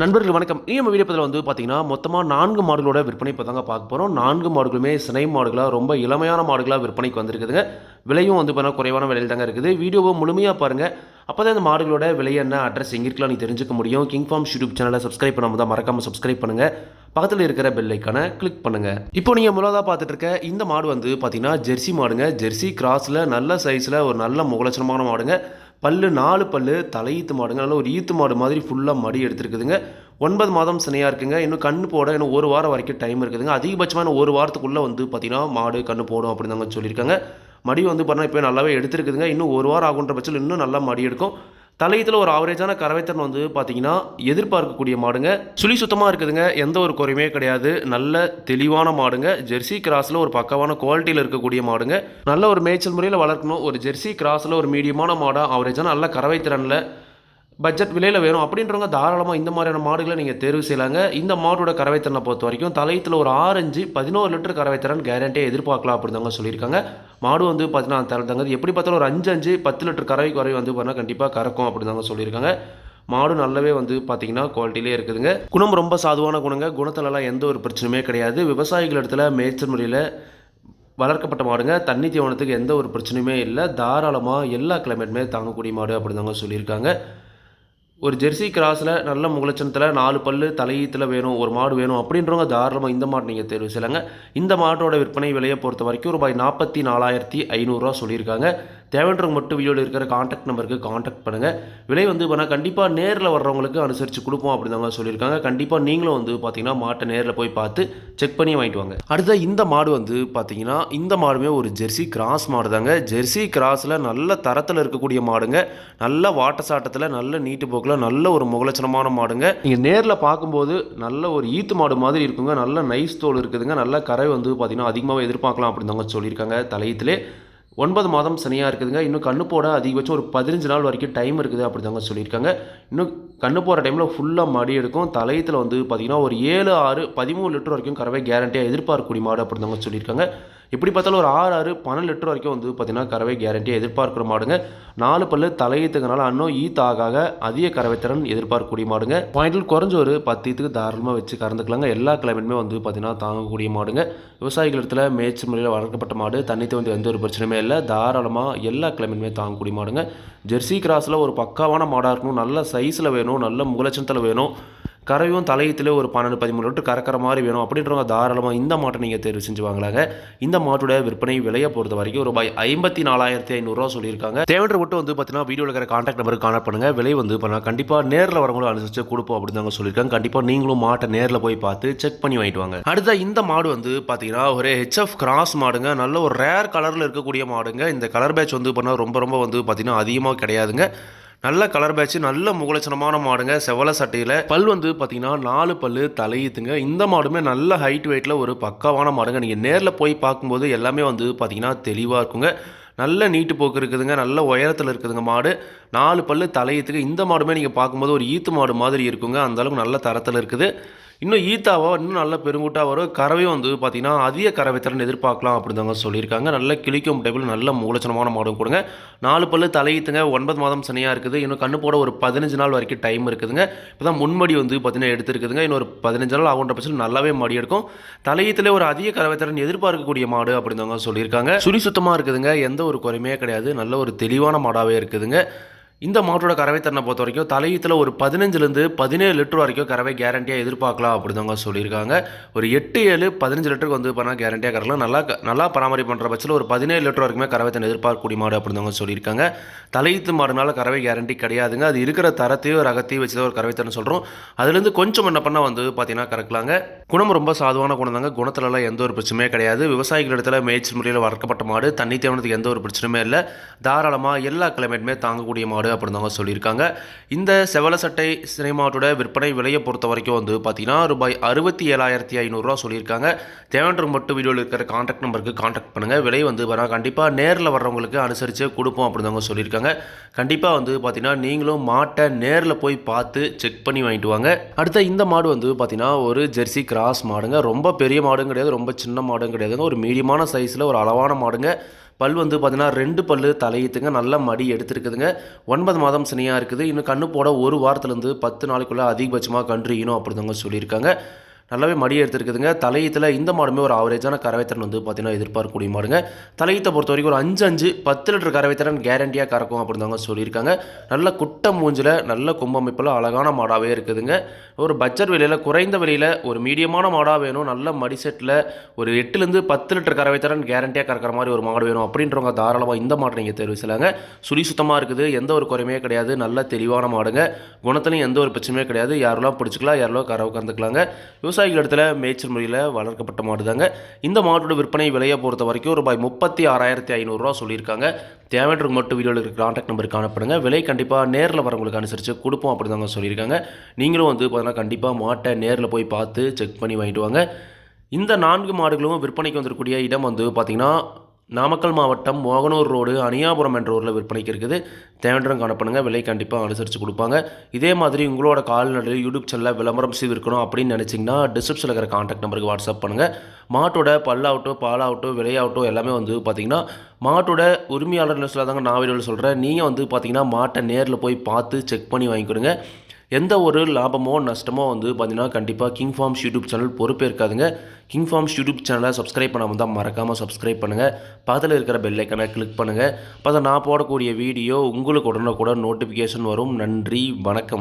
நண்பர்கள் வணக்கம். நீ நம்ம வீடியோ பதில் வந்து பார்த்தீங்கன்னா மொத்தமாக நான்கு மாடுகளோட விற்பனை இப்போ தாங்க பார்க்க போகிறோம் நான்கு மாடுகளுமே சினை மாடுகளாக ரொம்ப இளமையான மாடுகளாக விற்பனைக்கு வந்திருக்குதுங்க. விலையும் வந்து பார்த்தீங்கன்னா குறைவான விலையில் தாங்க இருக்குது. வீடியோவை முழுமையாக பாருங்கள் அப்போ தான் இந்த மாடுகளோட விலை என்ன அட்ரஸ் எங்கே இருக்கலாம் நீ தெரிஞ்சுக்க முடியும். கிங் ஃபார்ம் யூடியூப் சேனலை சப்ஸ்கிரைப் பண்ணாமல் தான் மறக்காமல் சப்ஸ்கிரைப் பண்ணுங்கள் பக்கத்தில் இருக்கிற பெல்லைக்கான கிளிக் பண்ணுங்கள் இப்போ நீங்கள் முதலாக பார்த்துட்டு இருக்க இந்த மாடு வந்து பார்த்தீங்கன்னா ஜெர்சி மாடுங்க. ஜெர்சி கிராஸில் நல்ல சைஸில் ஒரு நல்ல முகலட்சணமான மாடுங்க. பல்லு நாலு பல்லு தலையீத்து மாடுங்க. நல்ல ஒரு ஈத்து மாடு மாதிரி ஃபுல்லாக மடி எடுத்துருக்குதுங்க. ஒன்பது மாதம் சினையாக இருக்குங்க. இன்னும் கண்ணு போட இன்னும் ஒரு வாரம் வரைக்கும் டைம் இருக்குதுங்க. அதிகபட்சமான ஒரு வாரத்துக்குள்ளே வந்து பார்த்தீங்கன்னா மாடு கண்ணு போடும் அப்படின்னு தாங்க சொல்லியிருக்காங்க. மடி வந்து பார்த்தீங்கன்னா இப்போ நல்லாவே எடுத்துருக்குதுங்க. இன்னும் ஒரு வாரம் ஆகுன்ற பட்சத்தில் இன்னும் நல்லா மடி எடுக்கும். தலையத்தில் ஒரு ஆவரேஜான கறவைத்திறன் வந்து பார்த்தீங்கன்னா எதிர்பார்க்கக்கூடிய மாடுங்க. சுழி சுத்தமாக இருக்குதுங்க. எந்த ஒரு குறையுமே கிடையாது. நல்ல தெளிவான மாடுங்க. ஜெர்சி கிராஸில் ஒரு பக்கவான குவாலிட்டியில் இருக்கக்கூடிய மாடுங்க. நல்ல ஒரு மேய்ச்சல் முறையில் வளர்க்கணும். ஒரு ஜெர்சி கிராஸில் ஒரு மீடியமான மாடாக ஆவரேஜான நல்ல கறவைத்திறனில் பட்ஜெட் விலையில் வேணும். அப்படின்றவங்க தாராளமாக இந்த மாதிரியான மாடுகளை நீங்கள் தேர்வு செய்யலாங்க. இந்த மாடோட கறவைத்திறனை பொறுத்த வரைக்கும் தலையத்தில் ஒரு ஆரஞ்சு பதினோரு லிட்டர் கறவைத்திறன் கேரண்டியாக எதிர்பார்க்கலாம் அப்படின்னு சொல்லியிருக்காங்க. மாடு வந்து பார்த்தீங்கன்னா தரதாங்க எப்படி பார்த்தாலும் ஒரு அஞ்சு அஞ்சு பத்து லிட்டர் கறவை குறை வந்து பார்த்தீங்கன்னா கண்டிப்பாக கறக்கும் அப்படிதாங்க சொல்லியிருக்காங்க. மாடு நல்லாவே வந்து பார்த்தீங்கன்னா குவாலிட்டிலே இருக்குதுங்க. குணம் ரொம்ப சாதுவான குணங்க. குணத்திலலாம் எந்த ஒரு பிரச்சனையுமே கிடையாது. விவசாயிகள் இடத்துல மேய்ச்சல் முறையில் வளர்க்கப்பட்ட மாடுங்க. தண்ணி தீவனத்துக்கு எந்த ஒரு பிரச்சனையுமே இல்லை. தாராளமாக எல்லா கிளைமேட்டுமே தாங்கக்கூடிய மாடு அப்படிதாங்க சொல்லியிருக்காங்க. ஒரு ஜெர்சி கிராஸில் நல்ல முகலட்சணத்தில் நாலு பல்லு தலையீத்தில் வேணும் ஒரு மாடு வேணும் அப்படின்றவங்க தாராளமாக இந்த மாடு நீங்கள் தேர்வு செய்யலாங்க. இந்த மாட்டோட விற்பனை விலையை பொறுத்த வரைக்கும் ரூபாய் நாற்பத்தி நாலாயிரத்தி ஐநூறுரூவா சொல்லியிருக்காங்க. தேவைன்றவங்க மட்டும் வீடியோவில் இருக்கிற காண்டாக்ட் நம்பருக்கு காண்டாக்ட் பண்ணுங்கள் விலை வந்து பண்ணால் கண்டிப்பாக நேரில் வர்றவங்களுக்கு அனுசரித்து கொடுப்போம் அப்படிதாங்க சொல்லியிருக்காங்க. கண்டிப்பாக நீங்களும் வந்து பார்த்தீங்கன்னா மாட்டை நேரில் போய் பார்த்து செக் பண்ணி வாங்கிட்டு வாங்க. அடுத்த இந்த மாடு வந்து பார்த்தீங்கன்னா இந்த மாடுமே ஒரு ஜெர்சி கிராஸ் மாடு தாங்க ஜெர்சி கிராஸில் நல்ல தரத்தில் இருக்கக்கூடிய மாடுங்க. நல்ல வாட்ட சாட்டத்தில் நல்ல நீட்டு போக்கில் நல்ல ஒரு முகலட்சணமான மாடுங்க. நீங்கள் நேரில் பார்க்கும்போது நல்ல ஒரு ஈத்து மாடு மாதிரி இருக்குங்க. நல்ல நைஸ் தோல் இருக்குதுங்க. நல்ல கரை வந்து பார்த்தீங்கன்னா அதிகமாக எதிர்பார்க்கலாம் அப்படின்னு தாங்க சொல்லியிருக்காங்க தலையத்திலே ஒன்பது மாதம் சனியாக இருக்குதுங்க. இன்னும் கண்ணு போட அதிகபட்சம் ஒரு பதினஞ்சு நாள் வரைக்கும் டைம் இருக்குது அப்படி தாங்க சொல்லியிருக்காங்க. இன்னும் கண்ணு போகிற டைமில் ஃபுல்லாக மடி எடுக்கும். தலையத்தில் வந்து பார்த்திங்கன்னா ஒரு ஏழு ஆறு பதிமூணு லிட்டர் வரைக்கும் கறவை கேரண்டியாக எதிர்பார்க்கக்கூடிய மாடு அப்படி தாங்க சொல்லியிருக்காங்க. எப்படி பார்த்தாலும் ஒரு ஆறு ஆறு பன்னெண்டு லிட்டர் வரைக்கும் வந்து பார்த்திங்கன்னா கறவை கேரண்டியாக எதிர்பார்க்குற மாடுங்க. நாலு பல்லு தலையீத்துக்கனால அன்னும் ஈத் ஆக அதிக கறவை திறன் எதிர்பார்க்கக்கூடிய மாடுங்க. பாயிண்டில் குறைஞ்ச ஒரு பத்து ஈத்துக்கு தாராளமாக வச்சு கறந்துக்கலாங்க. எல்லா கிளைமேட்டுமே வந்து பார்த்தீங்கன்னா தாங்கக்கூடிய மாடுங்க. விவசாயிகள் இடத்துல மேய்ச்சல் முறையில் வளர்க்கப்பட்ட மாடு தண்ணித்து வந்து எந்த ஒரு பிரச்சனையுமே இல்லை. தாராளமாக எல்லா கிளைமேட்டுமே தாங்கக்கூடிய மாடுங்க. ஜெர்சி கிராஸில் ஒரு பக்காவான மாடாக இருக்கணும். நல்ல சைஸில் வேணும். நல்ல முகலட்சணத்தில் வேணும். கறவையும் தலையத்தில் ஒரு பன்னெண்டு பதிமூணு லிட்டர் கறக்கிற மாதிரி வேணும். அப்படின்றவங்க தாராளமாக இந்த மாட்டை நீங்கள் தேர்வு செஞ்சு வாங்கலாங்க இந்த மாட்டோட விற்பனை விலையை பொறுத்த வரைக்கும் ரூபாய் ஐம்பத்தி நாலாயிரத்தி ஐநூறுரூவா சொல்லியிருக்காங்க. தேவையான மட்டும் வந்து பார்த்தீங்கன்னா வீடியோவில் இருக்கிற காண்டாக்ட் நம்பருக்கு கான்டாக்ட் பண்ணுங்கள் விலை வந்து பண்ண கண்டிப்பாக நேரில் வரவங்களும் அனுசரித்து கொடுப்போம் அப்படின்னு தாங்க சொல்லியிருக்காங்க. கண்டிப்பாக நீங்களும் மாட்டை நேரில் போய் பார்த்து செக் பண்ணி வாங்கிட்டு வாங்க. அடுத்த இந்த மாடு வந்து பார்த்தீங்கன்னா ஒரு ஹெச்எஃப் கிராஸ் மாடுங்க. நல்ல ஒரு ரேர் கலரில் இருக்கக்கூடிய மாடுங்க. இந்த கலர் பேட்ச் வந்து பண்ணால் ரொம்ப ரொம்ப வந்து பார்த்தீங்கன்னா அதிகமாக கிடையாதுங்க. நல்ல கலர் பேட்ச் நல்ல முகலட்சணமான மாடுங்க. செவல சட்டையில் பல் வந்து பார்த்தீங்கன்னா நாலு பல் தலையுத்துங்க இந்த மாடுமே நல்ல ஹைட் வெயிட்டில் ஒரு பக்காவான மாடுங்க. நீங்கள் நேரில் போய் பார்க்கும்போது எல்லாமே வந்து பார்த்தீங்கன்னா தெளிவாக இருக்குங்க. நல்ல நீட்டு போக்கு இருக்குதுங்க. நல்ல உயரத்தில் இருக்குதுங்க மாடு. நாலு பல்லு தலையத்துக்கு இந்த மாடுமே நீங்கள் பார்க்கும்போது ஒரு ஈத்து மாடு மாதிரி இருக்குங்க. அந்தளவுக்கு நல்ல தரத்தில் இருக்குது. இன்னும் ஈத்தாவோ இன்னும் நல்ல பெருங்கூட்டாக வரும். கறவையும் வந்து பார்த்தீங்கன்னா அதிக கறவை திறன் எதிர்பார்க்கலாம் அப்படிதாங்க சொல்லியிருக்காங்க. நல்ல கிளிக்கும் டேபிள் நல்ல மூலச்சனமான மாடும் கொடுங்க. நாலு பல்லு தலையீத்துங்க ஒன்பது மாதம் சனியாக இருக்குது. இன்னும் கண்ணு போட ஒரு பதினஞ்சு நாள் வரைக்கும் டைம் இருக்குதுங்க. இப்போ தான் முன்மடி வந்து பார்த்தீங்கன்னா எடுத்துருக்குதுங்க. இன்னொரு பதினஞ்சு நாள் ஆகுன்ற பட்சத்தில் நல்லாவே மடி எடுக்கும். தலையீத்தில் ஒரு அதிக கறவை திறன் எதிர்பார்க்கக்கூடிய மாடு அப்படிதாங்க சொல்லியிருக்காங்க. சுழி சுத்தமாக இருக்குதுங்க. எந்த ஒரு குறையுமே கிடையாது. நல்ல ஒரு தெளிவான மாடாகவே இருக்குதுங்க. இந்த மாட்டோட கறவை தன்னை பொறுத்த வரைக்கும் தலையீத்தில் ஒரு பதினஞ்சுலேருந்து பதினேழு லிட்டர் வரைக்கும் கறவை கேரண்டியாக எதிர்பார்க்கலாம் அப்படிதாங்க சொல்லியிருக்காங்க. ஒரு எட்டு ஏழு பதினஞ்சு லிட்டருக்கு வந்து பண்ணால் கேரண்டியாக கறக்கலாம் நல்லா நல்லா பராமரி பண்ணுற பட்சத்தில் ஒரு பதினேழு லிட்டர் வரைக்குமே கறவை தன்னை எதிர்பார்க்கக்கூடிய மாடு அப்படிதாங்க சொல்லியிருக்காங்க. தலையீத்து மாடுனால கறவை கேரண்டி கிடையாதுங்க. அது இருக்கிற தரத்தையும் ரகத்தையும் வச்சு தான் ஒரு கறவை திறன் சொல்கிறோம் அதுலேருந்து கொஞ்சம் என்ன பண்ணால் வந்து பார்த்தீங்கன்னா கறக்கலாங்க. குணம் ரொம்ப சாதுவான குணம் தாங்க குணத்துலலாம் எந்த ஒரு பிரச்சனையுமே கிடையாது. விவசாயிகள் இடத்துல மேய்ச்சல் முறையில் வளர்க்கப்பட்ட மாடு. தண்ணி தேவனத்துக்கு எந்த ஒரு பிரச்சனையுமே இல்லை. தாராளமாக எல்லா கிளைமேட்டுமே தாங்கக்கூடிய மாடு அப்படின்னு தாங்க சொல்லியிருக்காங்க. இந்த செவல சட்டை சினிமாட்டோட விற்பனை விலையை பொறுத்த வரைக்கும் வந்து பார்த்தீங்கன்னா ரூபாய் அறுபத்தி ஏழாயிரத்தி ஐநூறுரூவா சொல்லியிருக்காங்க. தேவைன்றவங்க மட்டும் வீடியோவில் இருக்கிற காண்டாக்ட் நம்பருக்கு காண்டாக்ட் பண்ணுங்கள் விலை வந்து வரா கண்டிப்பாக நேரில் வர்றவங்களுக்கு அனுசரித்து கொடுப்போம் அப்படின்னு தாங்க சொல்லியிருக்காங்க. கண்டிப்பாக வந்து பார்த்தீங்கன்னா நீங்களும் மாட்டை நேரில் போய் பார்த்து செக் பண்ணி வாங்கிட்டு வாங்க. அடுத்த இந்த மாடு வந்து பார்த்தீங்கன்னா ஒரு ஜெர்சி கிராஸ் மாடுங்க. ரொம்ப பெரிய மாடும் கிடையாது ரொம்ப சின்ன மாடும் கிடையாதுங்க. ஒரு மீடியமான சைஸில் ஒரு அளவான மாடுங்க. பல் வந்து பார்த்தீங்கன்னா ரெண்டு பல்லு தலையீத்துங்க. நல்ல மடி எடுத்துருக்குதுங்க. ஒன்பது மாதம் சினையாக இருக்குது. இன்னும் கண்ணு போட ஒரு வாரத்துலேருந்து பத்து நாளைக்குள்ளே அதிகபட்சமாக கன்று ஈனும் அப்படிதாங்க சொல்லியிருக்காங்க. நல்லாவே மடி எடுத்துருக்குதுங்க. தலையீத்தில் இந்த மாடுமே ஒரு ஆவரேஜான கறவைத்திறன் வந்து பார்த்தீங்கன்னா எதிர்பார்க்கக்கூடிய மாடுங்க. தலையீத்தை பொறுத்த வரைக்கும் ஒரு அஞ்சு அஞ்சு பத்து லிட்டர் கறவைத்திறன் கேரண்டியாக கறக்கும் அப்படிதாங்க சொல்லியிருக்காங்க. நல்ல குட்டை மூஞ்சில் நல்ல கும்பமைப்பில் அழகான மாடாகவே இருக்குதுங்க. ஒரு பட்ஜெட் விலையில் குறைந்த விலையில் ஒரு மீடியமான மாடாக வேணும். நல்ல மடி செட்டில் ஒரு எட்டுலேருந்து பத்து லிட்டர் கறவைத்திறன் கேரண்டியாக கறக்கிற மாதிரி ஒரு மாடு வேணும் அப்படின்றவங்க தாராளமாக இந்த மாட்டை நீங்கள் தேர்வு செய்யலாங்க. சுழி சுத்தமாக இருக்குது. எந்த ஒரு குறையுமே கிடையாது. நல்ல தெளிவான மாடுங்க. குணத்துலையும் எந்த ஒரு பிரச்சனையுமே கிடையாது. யாரெல்லாம் பிடிச்சிக்கலாம் யாரெல்லாம் கறவை கறந்துக்கலாங்க. விவசாயிகள் இடத்துல மேய்ச்சல் முறையில் வளர்க்கப்பட்ட மாடு தாங்க இந்த மாட்டோட விற்பனை விலையை பொறுத்த வரைக்கும் ரூபாய் முப்பத்தி ஆறாயிரத்தி ஐநூறுரூவா சொல்லியிருக்காங்க. தேவைன்றவங்க மட்டும் வீடியோவில் இருக்கிற கான்டாக்ட் நம்பர் காணப்படுங்க. விலை கண்டிப்பாக நேரில் வரவங்களுக்கு அனுசரித்து கொடுப்போம் அப்படி தாங்க சொல்லியிருக்காங்க. நீங்களும் வந்து பார்த்தீங்கன்னா கண்டிப்பாக மாட்டை நேரில் போய் பார்த்து செக் பண்ணி வாங்கிட்டு வாங்க. இந்த நான்கு மாடுகளும் விற்பனைக்கு வந்திருக்கக்கூடிய இடம் வந்து பார்த்திங்கன்னா நாமக்கல் மாவட்டம் மோகனூர் ரோடு அணியாபுரம் என்ற ஊரில் விற்பனைக்கு இருக்குது. தேவையான காணப்படுங்க. விலை கண்டிப்பாக அனுசரித்து கொடுப்பாங்க. இதே மாதிரி உங்களோட கால்நடை யூடியூப் சேனலில் விளம்பரம் செய்து இருக்கணும் அப்படின்னு நினச்சிங்கன்னா டிஸ்கிரிப்ஷனில் இருக்கிற காண்டாக்ட் நம்பருக்கு வாட்ஸ்அப் பண்ணுங்கள் மாட்டோட பல்லாகட்டும் பாலாகட்டும் விலையாகட்டும் எல்லாமே வந்து பார்த்திங்கன்னா மாட்டோட உரிமையாளர் நிலத்தில் தாங்க நான் வீடியோவில் சொல்கிறேன் நீங்கள் வந்து பார்த்திங்கன்னா மாட்டை நேரில் போய் பார்த்து செக் பண்ணி வாங்கிக்கிடுங்க. எந்த ஒரு லாபமோ நஷ்டமோ வந்து பார்த்தீங்கன்னா கண்டிப்பாக கிங் ஃபார்ம்ஸ் யூடியூப் சேனல் பொறுப்பே இருக்காதுங்க கிங் ஃபார்ம்ஸ் யூடியூப் சேனலை சப்ஸ்கிரைப் பண்ணாமல் தான் மறக்காமல் சப்ஸ்கிரைப் பண்ணுங்கள் பக்கத்தில் இருக்கிற பெல்லைக்கனை கிளிக் பண்ணுங்கள் அப்போ நான் போடக்கூடிய வீடியோ உங்களுக்கு உடனே கூட நோட்டிஃபிகேஷன் வரும். நன்றி வணக்கம்.